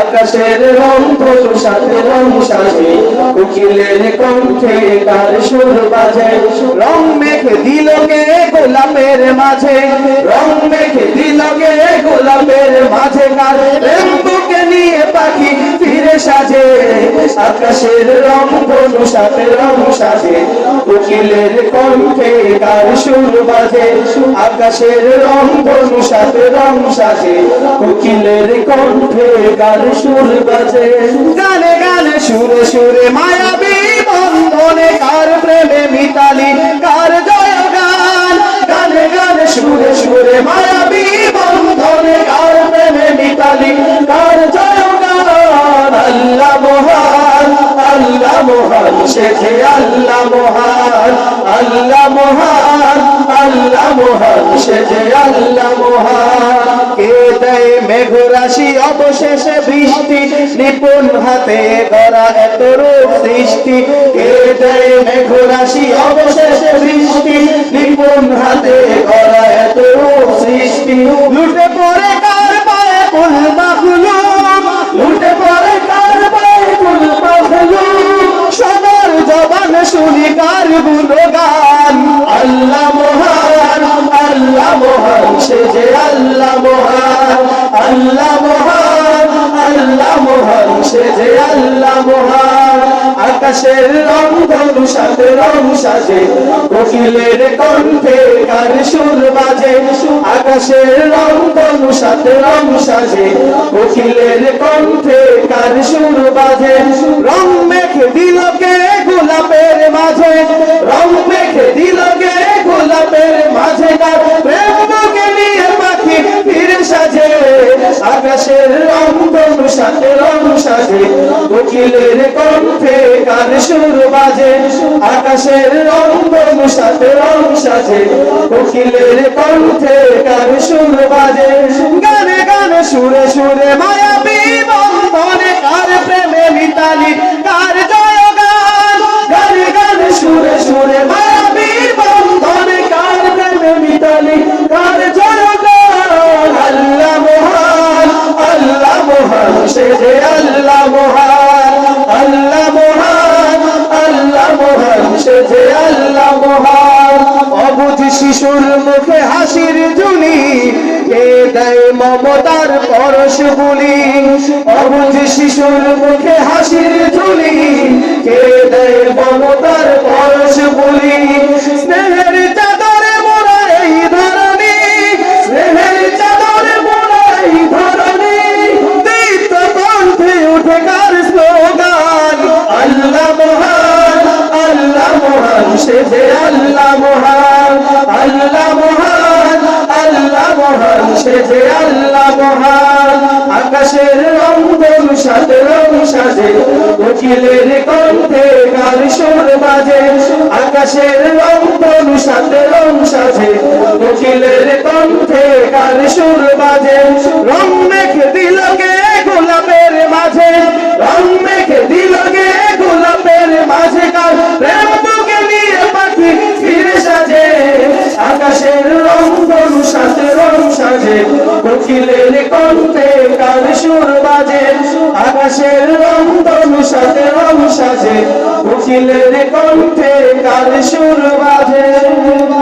আকাশের রং সাথে রং সাজে। উকিলের কণ্ঠে কার সুর বাজে। রং মেঘ দিলকে গোলাপের মাঝে। রং মেখে আকাশের রং বনু সাথে রং সাথে উকিলের কণ্ঠে তার সুর বাজে, আকাশের রং বনু সাথে রং সাথে উকিলের কণ্ঠে তার সুর বাজে। গানে গানে সুরে সুরে মায়াবী বন্ধনে কার সে আল্লাহ মহান আল্লাহ মহান আল্লাহ মহান। যে আল্লাহ মহান। কে দেয় অবশেষে বৃষ্টি। নিপুণ হাতে করা এত রূপ সৃষ্টি। কে দেয় অবশেষে বৃষ্টি। নিপুণ হাতে করা এত রূপ সৃষ্টি। লুটে পড়ে শুনি কার আল্লাহ মহান আল্লাহ মহান, সে যে আল্লাহ মহান। আল্লাহ মহান আল্লাহ মহান, সে যে আল্লাহ মহান। আকাশের রং ধনু, সাথে রং সাজে। কোকিলের কণ্ঠে কার সুর বাজে। আকাশের রং ধনু, সাথে রং সাজে। কোকিলের কণ্ঠে কার সুর বাজে। রং মেখে আকাশের রং ধনু সাথে রং সাজে কোকিলের কণ্ঠে গান সুর বাজে। আকাশের রং ধনু সাথে রং সাজে কোকিলের কণ্ঠে গান সুর বাজে। গানে গানে সুরে সুরে মায়াবী মুখে হাসির জুনি কে দেয় মমতার পরশ গুলি অবুঝ শিশুর মুখে হাসির জুনি কে দেয় মমতার মহান সে যে আল্লাহ মহান, আকাশের রং ধনু সাথে রং সাজে, উকিলের কণ্ঠে কার সুর বাজে, আকাশের রং ধনু সাথে রং সাজে, উকিলের কণ্ঠে কার সুর বাজে, রং খিলেন কণ্ঠে কাল সুর বাজে, আকাশের রং তনু সাথে রং সাজে। উখিলেন কণ্ঠে কাল সুর বাজে।